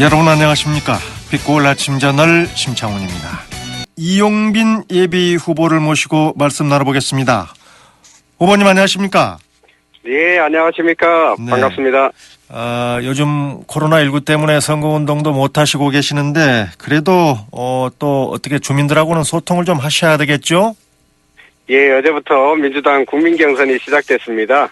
여러분 안녕하십니까. 빛고울 아침 저널 심창훈입니다. 이용빈 예비 후보를 모시고 말씀 나눠보겠습니다. 후보님 안녕하십니까. 네, 안녕하십니까. 네. 반갑습니다. 아, 요즘 코로나19 때문에 선거운동도 못하시고 계시는데 그래도 어, 또 어떻게 주민들하고는 소통을 좀 하셔야 되겠죠? 예, 어제부터 민주당 국민경선이 시작됐습니다.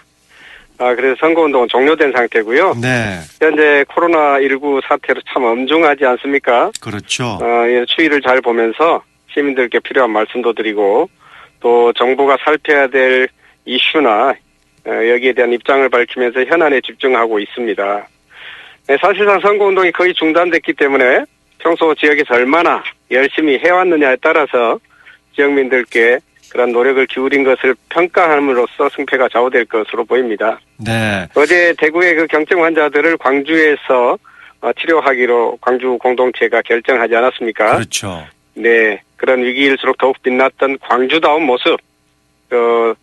아, 그래서 선거운동은 종료된 상태고요. 네, 현재 코로나19 사태로 참 엄중하지 않습니까? 그렇죠. 어, 예, 추이를 잘 보면서 시민들께 필요한 말씀도 드리고 또 정부가 살펴야 될 이슈나 어, 여기에 대한 입장을 밝히면서 현안에 집중하고 있습니다. 네, 사실상 선거운동이 거의 중단됐기 때문에 평소 지역에서 얼마나 열심히 해왔느냐에 따라서 지역민들께 그런 노력을 기울인 것을 평가함으로써 승패가 좌우될 것으로 보입니다. 네, 어제 대구의 그 경증 환자들을 광주에서 어, 치료하기로 광주 공동체가 결정하지 않았습니까? 그렇죠. 네, 그런 위기일수록 더욱 빛났던 광주다운 모습. 어,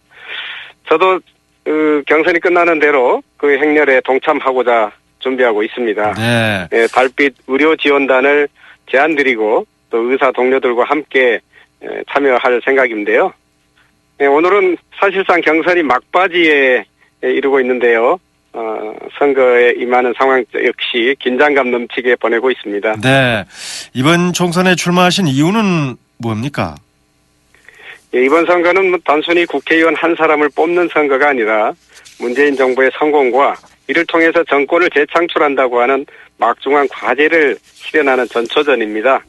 저도 그 경선이 끝나는 대로 그 행렬에 동참하고자 준비하고 있습니다. 네, 예, 달빛 의료 지원단을 제안드리고 또 의사 동료들과 함께 예, 참여할 생각인데요. 예, 오늘은 사실상 경선이 막바지에 예, 이르고 있는데요. 어, 선거에 임하는 상황 역시 긴장감 넘치게 보내고 있습니다. 네. 이번 총선에 출마하신 이유는 뭡니까? 예, 이번 선거는 뭐 단순히 국회의원 한 사람을 뽑는 선거가 아니라 문재인 정부의 성공과 이를 통해서 정권을 재창출한다고 하는 막중한 과제를 실현하는 전초전입니다.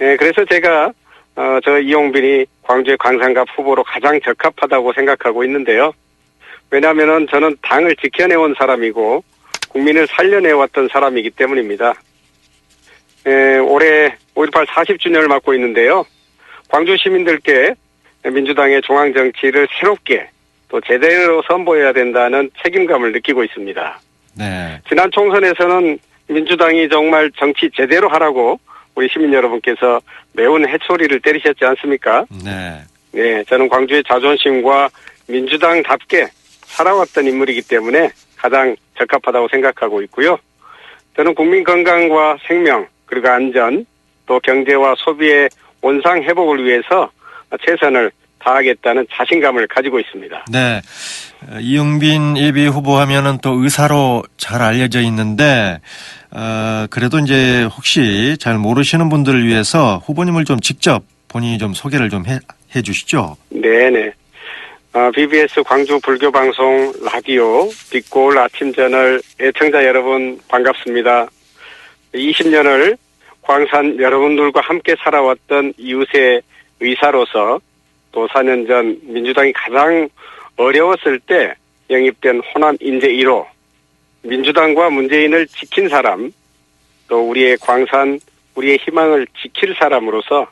예, 그래서 제가 어, 저 이용빈이 광주의 광산갑 후보로 가장 적합하다고 생각하고 있는데요. 왜냐하면은 저는 당을 지켜내온 사람이고 국민을 살려내왔던 사람이기 때문입니다. 예, 올해 5.18 40주년을 맞고 있는데요. 광주 시민들께 민주당의 중앙 정치를 새롭게 또 제대로 선보여야 된다는 책임감을 느끼고 있습니다. 네, 지난 총선에서는 민주당이 정말 정치 제대로 하라고 우리 시민 여러분께서 매운 해초리를 때리셨지 않습니까? 네, 네, 저는 광주의 자존심과 민주당답게 살아왔던 인물이기 때문에 가장 적합하다고 생각하고 있고요. 저는 국민 건강과 생명 그리고 안전 또 경제와 소비의 원상 회복을 위해서 최선을 다하겠다는 자신감을 가지고 있습니다. 네. 어, 이용빈 예비 후보 하면은 또 의사로 잘 알려져 있는데, 어, 그래도 이제 혹시 잘 모르시는 분들을 위해서 후보님을 좀 직접 본인이 좀 소개를 좀 해, 해 주시죠. 네네. 어, BBS 광주 불교 방송 라디오 빛골 아침 저널 애청자 여러분 반갑습니다. 20년을 광산 여러분들과 함께 살아왔던 이웃의 의사로서 또 4년 전 민주당이 가장 어려웠을 때 영입된 호남 인재 1호 민주당과 문재인을 지킨 사람 또 우리의 광산 우리의 희망을 지킬 사람으로서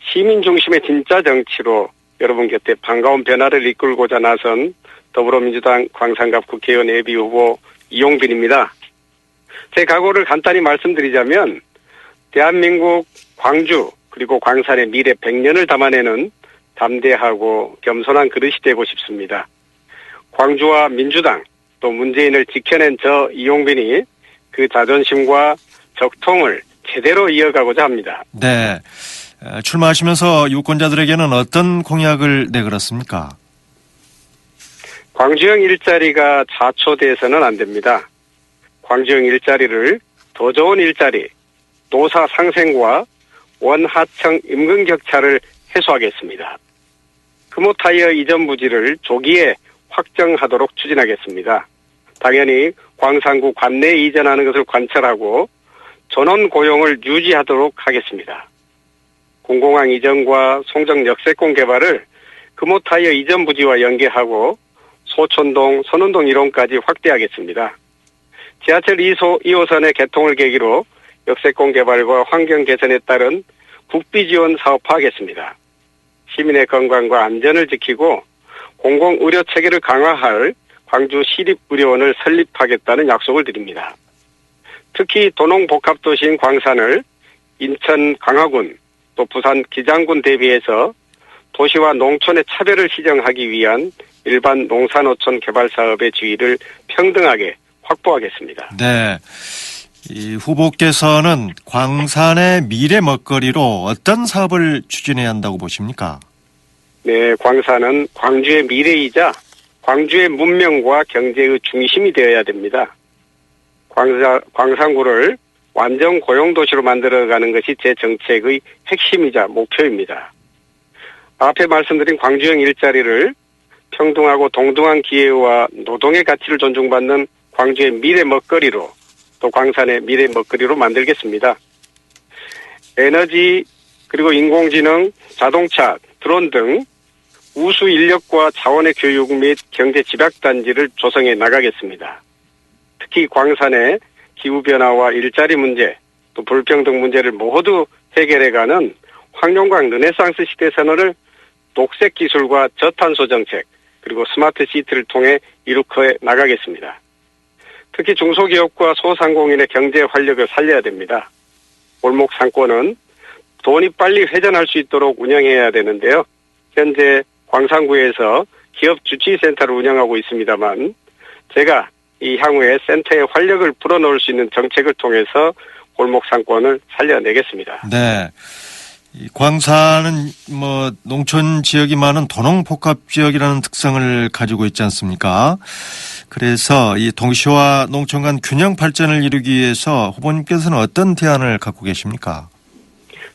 시민 중심의 진짜 정치로 여러분 곁에 반가운 변화를 이끌고자 나선 더불어민주당 광산갑 국회의원 예비 후보 이용빈입니다. 제 각오를 간단히 말씀드리자면 대한민국 광주 그리고 광산의 미래 100년을 담아내는 담대하고 겸손한 그릇이 되고 싶습니다. 광주와 민주당 또 문재인을 지켜낸 저 이용빈이 그 자존심과 적통을 제대로 이어가고자 합니다. 네. 어, 출마하시면서 유권자들에게는 어떤 공약을 내걸었습니까? 광주형 일자리가 자초돼서는 안 됩니다. 광주형 일자리를 더 좋은 일자리, 노사 상생과 원하청 임금 격차를 해소하겠습니다. 금호 타이어 이전 부지를 조기에 확정하도록 추진하겠습니다. 당연히 광산구 관내 이전하는 것을 관철하고 전원 고용을 유지하도록 하겠습니다. 공공항 이전과 송정 역세권 개발을 금호 타이어 이전 부지와 연계하고 소촌동, 선운동 이론까지 확대하겠습니다. 지하철 2소, 2호선의 개통을 계기로 역세권 개발과 환경 개선에 따른 국비 지원 사업화하겠습니다. 시민의 건강과 안전을 지키고 공공의료 체계를 강화할 광주 시립의료원을 설립하겠다는 약속을 드립니다. 특히 도농복합도시인 광산을 인천 강화군 또 부산 기장군 대비해서 도시와 농촌의 차별을 시정하기 위한 일반 농산어촌 개발 사업의 지위를 평등하게 확보하겠습니다. 네. 이 후보께서는 광산의 미래 먹거리로 어떤 사업을 추진해야 한다고 보십니까? 네, 광산은 광주의 미래이자 광주의 문명과 경제의 중심이 되어야 됩니다. 광사, 광산구를 완전 고용도시로 만들어가는 것이 제 정책의 핵심이자 목표입니다. 앞에 말씀드린 광주형 일자리를 평등하고 동등한 기회와 노동의 가치를 존중받는 광주의 미래 먹거리로 또 광산의 미래 먹거리로 만들겠습니다. 에너지 그리고 인공지능, 자동차, 드론 등 우수 인력과 자원의 교육 및 경제 집약 단지를 조성해 나가겠습니다. 특히 광산의 기후 변화와 일자리 문제, 또 불평등 문제를 모두 해결해가는 황룡광 르네상스 시대 선언을 녹색 기술과 저탄소 정책, 그리고 스마트 시티를 통해 이룩해 나가겠습니다. 특히 중소기업과 소상공인의 경제 활력을 살려야 됩니다. 골목 상권은 돈이 빨리 회전할 수 있도록 운영해야 되는데요. 현재 광산구에서 기업 주치센터를 운영하고 있습니다만 제가 이 향후에 센터의 활력을 불어넣을 수 있는 정책을 통해서 골목 상권을 살려내겠습니다. 네. 이 광산은 뭐 농촌 지역이 많은 도농 복합 지역이라는 특성을 가지고 있지 않습니까? 그래서 이 동시와 농촌 간 균형 발전을 이루기 위해서 후보님께서는 어떤 대안을 갖고 계십니까?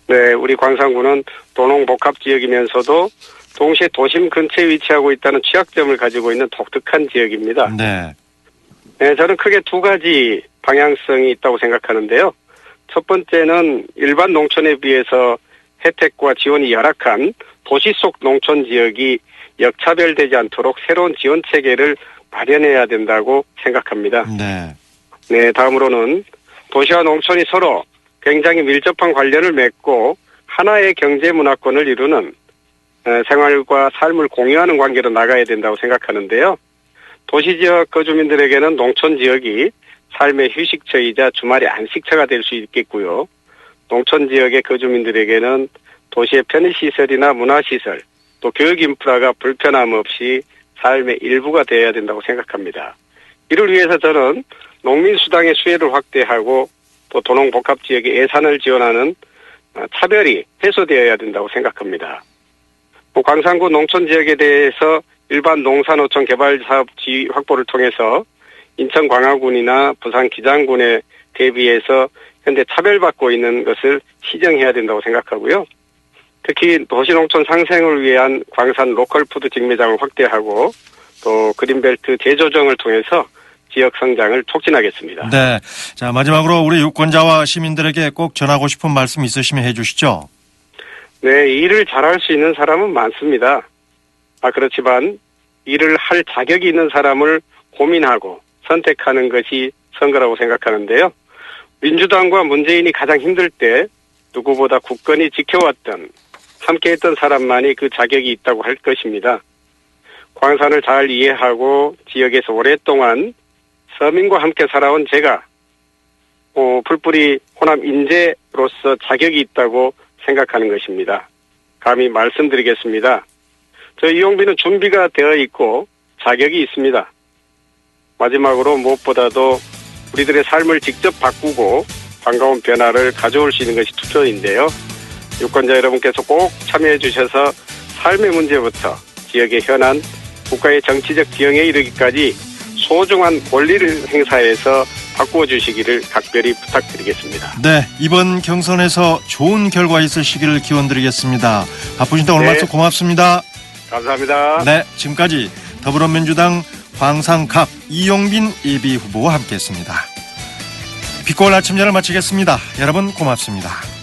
네, 우리 광산구는 도농 복합 지역이면서도 동시에 도심 근처에 위치하고 있다는 취약점을 가지고 있는 독특한 지역입니다. 네. 네, 저는 크게 두 가지 방향성이 있다고 생각하는데요. 첫 번째는 일반 농촌에 비해서 혜택과 지원이 열악한 도시 속 농촌 지역이 역차별되지 않도록 새로운 지원 체계를 마련해야 된다고 생각합니다. 네. 네, 다음으로는 도시와 농촌이 서로 굉장히 밀접한 관련을 맺고 하나의 경제 문화권을 이루는 에, 생활과 삶을 공유하는 관계로 나가야 된다고 생각하는데요. 도시 지역 거주민들에게는 농촌 지역이 삶의 휴식처이자 주말의 안식처가 될 수 있겠고요. 농촌 지역의 거주민들에게는 도시의 편의시설이나 문화시설, 또 교육 인프라가 불편함 없이 삶의 일부가 되어야 된다고 생각합니다. 이를 위해서 저는 농민수당의 수혜를 확대하고 또 도농복합 지역의 예산을 지원하는 어, 차별이 해소되어야 된다고 생각합니다. 뭐 광산구 농촌 지역에 대해서 일반 농산어촌 개발 사업 지위 확보를 통해서 인천 광화군이나 부산 기장군에 대비해서 현재 차별받고 있는 것을 시정해야 된다고 생각하고요. 특히 도시농촌 상생을 위한 광산 로컬푸드 직매장을 확대하고 또 그린벨트 재조정을 통해서 지역 성장을 촉진하겠습니다. 네. 자, 마지막으로 우리 유권자와 시민들에게 꼭 전하고 싶은 말씀 있으시면 해 주시죠. 네, 일을 잘할 수 있는 사람은 많습니다. 아, 그렇지만 일을 할 자격이 있는 사람을 고민하고 선택하는 것이 선거라고 생각하는데요. 민주당과 문재인이 가장 힘들 때 누구보다 굳건히 지켜왔던 함께했던 사람만이 그 자격이 있다고 할 것입니다. 광산을 잘 이해하고 지역에서 오랫동안 서민과 함께 살아온 제가 어, 풀뿌리 호남 인재로서 자격이 있다고 생각하는 것입니다. 감히 말씀드리겠습니다. 저 이용빈은 준비가 되어 있고 자격이 있습니다. 마지막으로 무엇보다도 우리들의 삶을 직접 바꾸고 반가운 변화를 가져올 수 있는 것이 투표인데요. 유권자 여러분께서 꼭 참여해 주셔서 삶의 문제부터 지역의 현안, 국가의 정치적 지형에 이르기까지 소중한 권리를 행사해서 바꾸어 주시기를 각별히 부탁드리겠습니다. 네. 이번 경선에서 좋은 결과 있으시기를 기원드리겠습니다. 바쁘신데 네. 말씀 고맙습니다. 감사합니다. 네. 지금까지 더불어민주당 광산갑 이용빈 예비 후보와 함께했습니다. 빛골 아침전을 마치겠습니다. 여러분 고맙습니다.